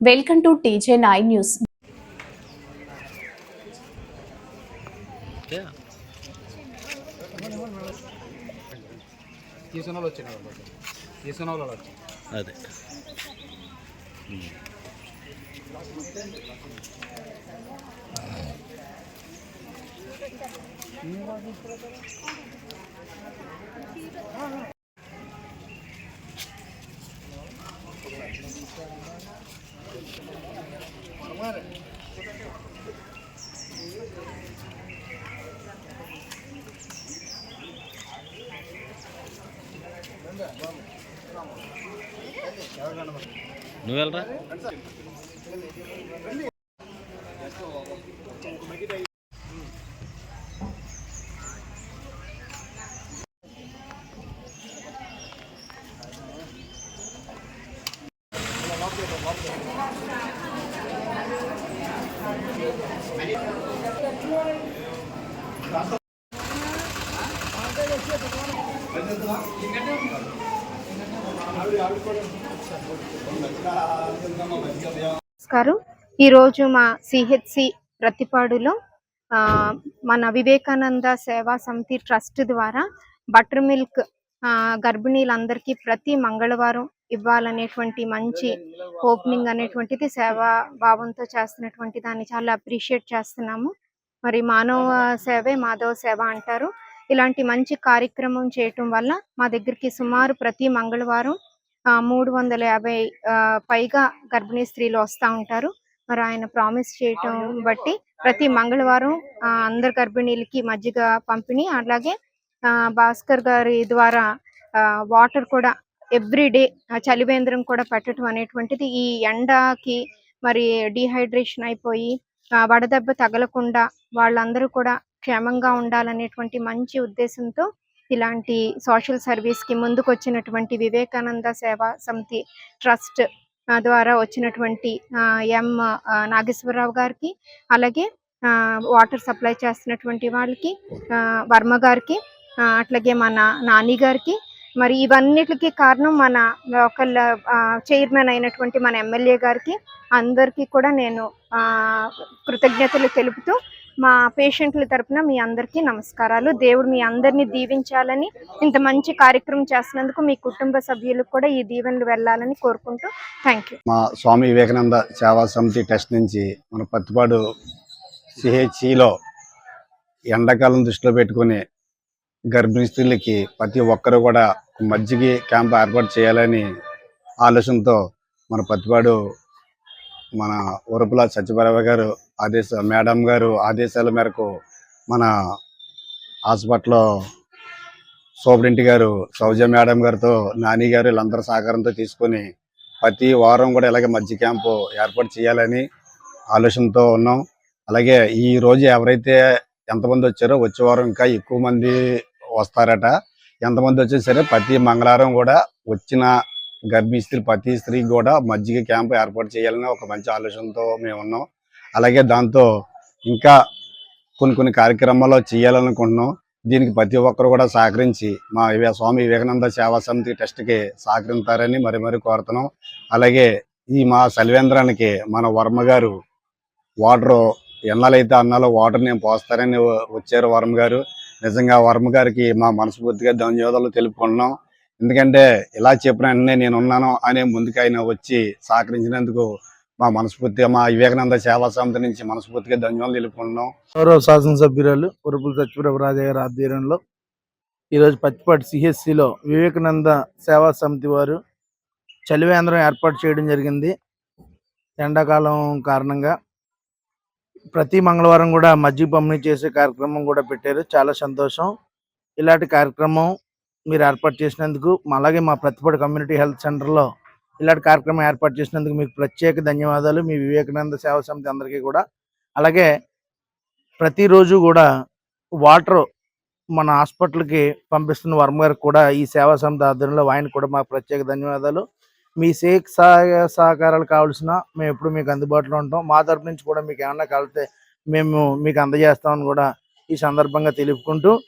welcome to TJ nine news తీసుకున్న వాళ్ళు వచ్చినారు తీసుకున్న వాళ్ళు వచ్చి అదే నువ్వు వెళ్ళరా నమస్కారం. ఈరోజు మా సిహెచ్సి ప్రతిపాడులో ఆ, మన వివేకానంద సేవా సమితి ట్రస్ట్ ద్వారా బటర్ మిల్క్ ఆ, గర్భిణీలందరికీ ప్రతి మంగళవారం ఇవ్వాలనేటువంటి మంచి ఓపెనింగ్ అనేటువంటిది సేవా భావంతో చేస్తున్నటువంటి దాన్ని చాలా అప్రిషియేట్ చేస్తున్నాము. మరి మానవ సేవే మాధవ సేవ అంటారు. ఇలాంటి మంచి కార్యక్రమం చేయటం వల్ల మా దగ్గరికి సుమారు ప్రతి మంగళవారం మూడు వందల యాభై పైగా గర్భిణీ స్త్రీలు వస్తూ ఉంటారు. మరి ఆయన ప్రామిస్ చేయటం బట్టి ప్రతి మంగళవారం అందరు గర్భిణీలకి మజ్జిగ పంపిణీ అలాగే ఆ, భాస్కర్ గారి ద్వారా వాటర్ కూడా ఎవ్రీ డే చలివేంద్రం కూడా పెట్టడం అనేటువంటిది ఈ ఎండకి మరి డిహైడ్రేషన్ అయిపోయి వడదెబ్బ తగలకుండా వాళ్ళందరూ కూడా క్షేమంగా ఉండాలనేటువంటి మంచి ఉద్దేశంతో ఇలాంటి సోషల్ సర్వీస్కి ముందుకు వచ్చినటువంటి వివేకానంద సేవా సమితి ట్రస్ట్ ద్వారా వచ్చినటువంటి ఎం నాగేశ్వరరావు గారికి అలాగే ఆ, వాటర్ సప్లై చేస్తున్నటువంటి వాళ్ళకి వర్మ గారికి అట్లాగే మన నాని గారికి మరి ఇవన్నిటికి కారణం మన లోకల్ చైర్మన్ అయినటువంటి మన ఎమ్మెల్యే గారికి అందరికీ కూడా నేను ఆ, కృతజ్ఞతలు తెలుపుతూ మా పేషెంట్ల తరపున మీ అందరికీ నమస్కారాలు. దేవుడు మీ అందరినీ దీవించాలని ఇంత మంచి కార్యక్రమం చేస్తున్నందుకు మీ కుటుంబ సభ్యులకు కూడా ఈ దీవెనలు వెళ్ళాలని కోరుకుంటూ థ్యాంక్ యూ మా స్వామి వివేకానంద సేవా సమితి ట్రస్ట్ నుంచి మన పత్తిపాడు సిహెచ్సిలో ఎండాకాలం దృష్టిలో పెట్టుకుని గర్భిణీ స్త్రీలకి ప్రతి ఒక్కరు కూడా మజ్జిగ క్యాంప్ ఏర్పాటు చేయాలని ఆలోచనతో మన పత్తిపాడు మన ఉరుపుల సత్యభారవ గారు ఆదేశ మేడం గారు ఆదేశాల మేరకు మన హాస్పిటల్లో సూపరింటి గారు సౌజ మేడం గారితో నాని గారు వీళ్ళందరూ సహకారంతో తీసుకొని ప్రతి వారం కూడా ఇలాగే మధ్య క్యాంపు ఏర్పాటు చేయాలని ఆలోచనతో ఉన్నాం. అలాగే ఈ రోజు ఎవరైతే ఎంతమంది వచ్చారో వచ్చే వారం ఇంకా ఎక్కువ మంది వస్తారట. ఎంతమంది వచ్చినా సరే ప్రతి మంగళవారం కూడా వచ్చిన గర్భిణీ స్త్రీ ప్రతి స్త్రీకి కూడా మజ్జిగ క్యాంపు ఏర్పాటు చేయాలని ఒక మంచి ఆలోచనతో మేము ఉన్నాం. అలాగే దాంతో ఇంకా కొన్ని కొన్ని కార్యక్రమాలు చేయాలనుకుంటున్నాం. దీనికి ప్రతి ఒక్కరు కూడా సహకరించి మా స్వామి వివేకానంద సేవా సమితి ట్రస్ట్కి సహకరిస్తారని మరి మరి కోరుతున్నాం. అలాగే ఈ మా సలివేంద్రానికి మన వర్మ గారు వాటర్ ఎన్నాలైతే అన్నాలో వాటర్ నేను పోస్తారని వచ్చారు వర్మ గారు. నిజంగా వర్మ గారికి మా మనస్ఫూర్తిగా ధన్యవాదాలు తెలుపుకుంటున్నాం. ఎందుకంటే ఇలా చెప్పిన నేను ఉన్నాను అనే ముందుకు ఆయన వచ్చి సహకరించినందుకు మా మనస్ఫూర్తిగా మా వివేకానంద సేవా సమితి నుంచి మనస్ఫూర్తిగా ధన్యవాదాలు తెలుపుకుంటున్నాం. గౌరవ శాసనసభ్యురాలు ఉరుపుల సత్యప్రభు రాజయ్య గారి ఆధ్వర్యంలో ఈరోజు పచ్చిపాటి సిహెచ్సిలో వివేకానంద సేవా సమితి వారు చలివేంద్రం ఏర్పాటు చేయడం జరిగింది. ఎండాకాలం కారణంగా ప్రతి మంగళవారం కూడా మజ్జిగ పంపిణీ చేసే కార్యక్రమం కూడా పెట్టారు. చాలా సంతోషం. ఇలాంటి కార్యక్రమం మీరు ఏర్పాటు చేసినందుకు అలాగే మా ప్రతిపాటి కమ్యూనిటీ హెల్త్ సెంటర్లో ఇలాంటి కార్యక్రమం ఏర్పాటు చేసినందుకు మీకు ప్రత్యేక ధన్యవాదాలు. మీ వివేకానంద సేవా సమితి అందరికీ కూడా. అలాగే ప్రతిరోజు కూడా వాటర్ మన హాస్పిటల్కి పంపిస్తున్న వర్మ గారికి కూడా ఈ సేవా సమితి ఆధ్వర్యంలో ఆయన కూడా మాకు ప్రత్యేక ధన్యవాదాలు. మీ సేక్ సహాయ సహకారాలు కావాల్సిన మేము ఎప్పుడు మీకు అందుబాటులో ఉంటాం. మా తరపు నుంచి కూడా మీకు ఏమన్నా కలితే మేము మీకు అందజేస్తామని కూడా ఈ సందర్భంగా తెలుపుకుంటూ